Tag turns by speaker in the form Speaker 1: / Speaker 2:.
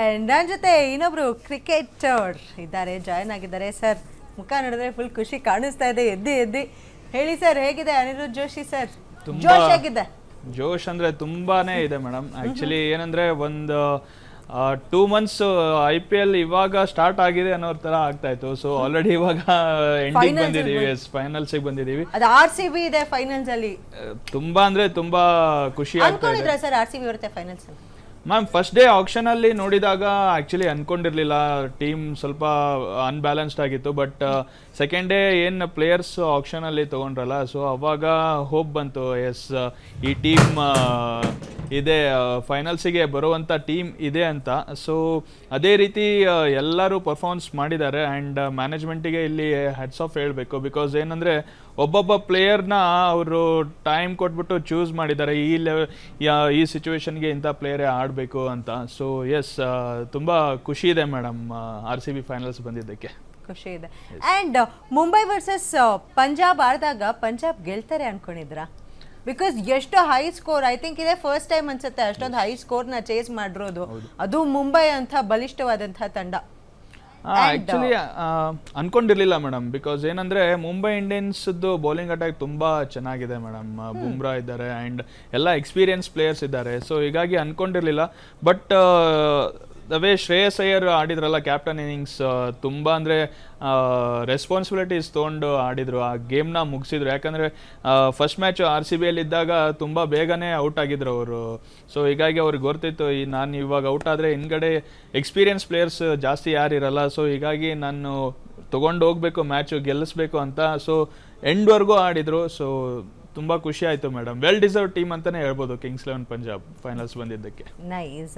Speaker 1: And ನನ್ನ ಜೊತೆ ಇನ್ನೊಬ್ರು ಕ್ರಿಕೆಟರ್ ಇದ್ದಾರೆ. ಜಾಯ್ನ್ ಆಗಿದ್ದಾರೆ. ಸರ್ ಮುಖ ನೋಡಿದ್ರೆ ಫುಲ್ ಖುಷಿ ಕಾಣಿಸ್ತಾ ಇದೆ. ಎದ್ದಿ ಎದ್ದಿ. ಹೇಳಿ ಸರ್ ಹೇಗಿದೆ ಅನಿರುದ್ಧ ಜೋಶಿ ಸರ್ ಜೋಶ್ ಹೇಗಿದೆ?
Speaker 2: ಜೋಶ್ ಅಂದ್ರೆ ತುಂಬಾನೇ ಇದೆ ಮೇಡಮ್ ಆಕ್ಚುಲಿ ಏನಂದ್ರೆ ಒಂದು two months I P L ಇವಾಗ ಸ್ಟಾರ್ಟ್ ಆಗಿದೆ ಅನ್ನೋ ತರ ಆಗ್ತಾ ಇತ್ತು. ಸೊ ಆಲ್ರೆಡಿ ಇವಾಗ ಎಂಡಿಂಗ್ ಬಂದಿದೀವಿ. ಫೈನಲ್ಸ್ ಬಂದಿದೀವಿ.
Speaker 1: ಅದು ಆರ್ ಸಿ ಬಿ ಇದೆ ಫೈನಲ್ಸ್ ಅಲ್ಲಿ.
Speaker 2: ತುಂಬಾ ಅಂದ್ರೆ ತುಂಬಾ ಖುಷಿ ಆಗ್ತಾ ಇದೆ.
Speaker 1: ಸರ್ ಆರ್ ಸಿ ಬಿ ಬರುತ್ತೆ ಫೈನಲ್ಸ್ ಅಲ್ಲಿ?
Speaker 2: ಮ್ಯಾಮ್ ಫಸ್ಟ್ ಡೇ ಆಕ್ಷನಲ್ಲಿ ನೋಡಿದಾಗ ಆ್ಯಕ್ಚುಲಿ ಅನ್ಕೊಂಡಿರ್ಲಿಲ್ಲ. ಟೀಮ್ ಸ್ವಲ್ಪ ಅನ್ಬ್ಯಾಲೆನ್ಸ್ಡ್ ಆಗಿತ್ತು ಬಟ್ ಸೆಕೆಂಡ್ ಡೇ ಏನು ಪ್ಲೇಯರ್ಸ್ ಆಕ್ಷನಲ್ಲಿ ತಗೊಂಡ್ರಲ್ಲ ಸೊ ಅವಾಗ ಹೋಪ್ ಬಂತು. ಎಸ್ ಈ ಟೀಮ್ ಇದೆ ಫೈನಲ್ಸಿಗೆ ಬರುವಂಥ ಟೀಮ್ ಇದೆ ಅಂತ. ಸೊ ಅದೇ ರೀತಿ ಎಲ್ಲರೂ ಪರ್ಫಾರ್ಮೆನ್ಸ್ ಮಾಡಿದ್ದಾರೆ ಆ್ಯಂಡ್ ಮ್ಯಾನೇಜ್ಮೆಂಟಿಗೆ ಇಲ್ಲಿ ಹೆಡ್ಸ್ ಆಫ್ ಹೇಳಬೇಕು. ಬಿಕಾಸ್ ಏನಂದರೆ, ಒಬ್ಬೊಬ್ಬ ಪ್ಲೇಯರ್ನ ಅವರು ಟೈಮ್ ಕೊಟ್ಬಿಟ್ಟು ಚೂಸ್ ಮಾಡಿದ್ದಾರೆ. ಈ ಲೆವೆ ಈ ಸಿಚುವೇಶನ್ಗೆ ಇಂಥ ಪ್ಲೇಯರೇ ಆಡಬೇಕು ಅಂತ. ಸೊ ಎಸ್ ತುಂಬ ಖುಷಿ ಇದೆ madam R C B finals ಬಂದಿದ್ದಕ್ಕೆ.
Speaker 1: ಖುಷಿ ಇದೆ. ಆ್ಯಂಡ್ ಮುಂಬೈ ವರ್ಸಸ್ ಪಂಜಾಬ್ ಆಡಿದಾಗ ಪಂಜಾಬ್ ಗೆಲ್ತಾರೆ ಅನ್ಕೊಂಡಿದ್ರಾ ಬಿಕಾಸ್ ಎಷ್ಟು ಹೈ ಸ್ಕೋರ್ ಐ ಥಿಂಕ್ ಇದೇ ಫಸ್ಟ್ ಟೈಮ್ ಅನ್ಸುತ್ತೆ ಅಷ್ಟೊಂದು ಹೈ ಸ್ಕೋರ್ನ ಚೇಸ್ ಮಾಡಿರೋದು. ಅದು ಮುಂಬೈ ಅಂತ ಬಲಿಷ್ಠವಾದಂತಹ ತಂಡ.
Speaker 2: ಆಕ್ಚುಲಿ ಅನ್ಕೊಂಡಿರ್ಲಿಲ್ಲ ಮೇಡಮ್ ಬಿಕಾಸ್ ಏನಂದ್ರೆ ಮುಂಬೈ ಇಂಡಿಯನ್ಸ್ದು ಬೌಲಿಂಗ್ ಅಟ್ಯಾಕ್ ತುಂಬಾ ಚೆನ್ನಾಗಿದೆ ಮೇಡಮ್ ಬುಮ್ರಾ ಇದ್ದಾರೆ ಆ್ಯಂಡ್ ಎಲ್ಲ ಎಕ್ಸ್ಪೀರಿಯನ್ಸ್ ಪ್ಲೇಯರ್ಸ್ ಇದ್ದಾರೆ. ಸೊ ಹೀಗಾಗಿ ಅನ್ಕೊಂಡಿರ್ಲಿಲ್ಲ. But the way Shreyas Iyer ಆಡಿದ್ರಲ್ಲ captain innings ತುಂಬ ಅಂದರೆ ರೆಸ್ಪಾನ್ಸಿಬಿಲಿಟೀಸ್ ತೊಗೊಂಡು ಆಡಿದರು. ಆ ಗೇಮ್ನ ಮುಗಿಸಿದ್ರು. ಯಾಕಂದರೆ ಫಸ್ಟ್ ಮ್ಯಾಚ್ ಆರ್ ಸಿ ಬಿಯಲ್ಲಿದ್ದಾಗ ತುಂಬ ಬೇಗನೆ ಔಟ್ ಆಗಿದ್ರು ಅವರು. ಸೊ ಹೀಗಾಗಿ ಅವ್ರಿಗೆ ಗೊತ್ತಿತ್ತು, ಈ ನಾನು ಇವಾಗ ಔಟ್ ಆದರೆ ಹಿಂದ್ಗಡೆ ಎಕ್ಸ್ಪೀರಿಯನ್ಸ್ ಪ್ಲೇಯರ್ಸ್ ಜಾಸ್ತಿ ಯಾರಿರಲ್ಲ. ಸೊ ಹೀಗಾಗಿ ನಾನು ತೊಗೊಂಡು ಹೋಗಬೇಕು ಮ್ಯಾಚು ಗೆಲ್ಲಿಸ್ಬೇಕು ಅಂತ. ಸೊ ಎಂಡ್ವರೆಗೂ ಆಡಿದರು. ಸೊ ತುಂಬ ಖುಷಿ ಆಯಿತು ಮೇಡಮ್ ವೆಲ್ ಡಿಸರ್ವ್ ಟೀಮ್ ಅಂತಲೇ ಹೇಳ್ಬೋದು ಕಿಂಗ್ಸ್ ಲೆವೆನ್ ಪಂಜಾಬ್ ಫೈನಲ್ಸ್ ಬಂದಿದ್ದಕ್ಕೆ.
Speaker 1: ನೈಸ್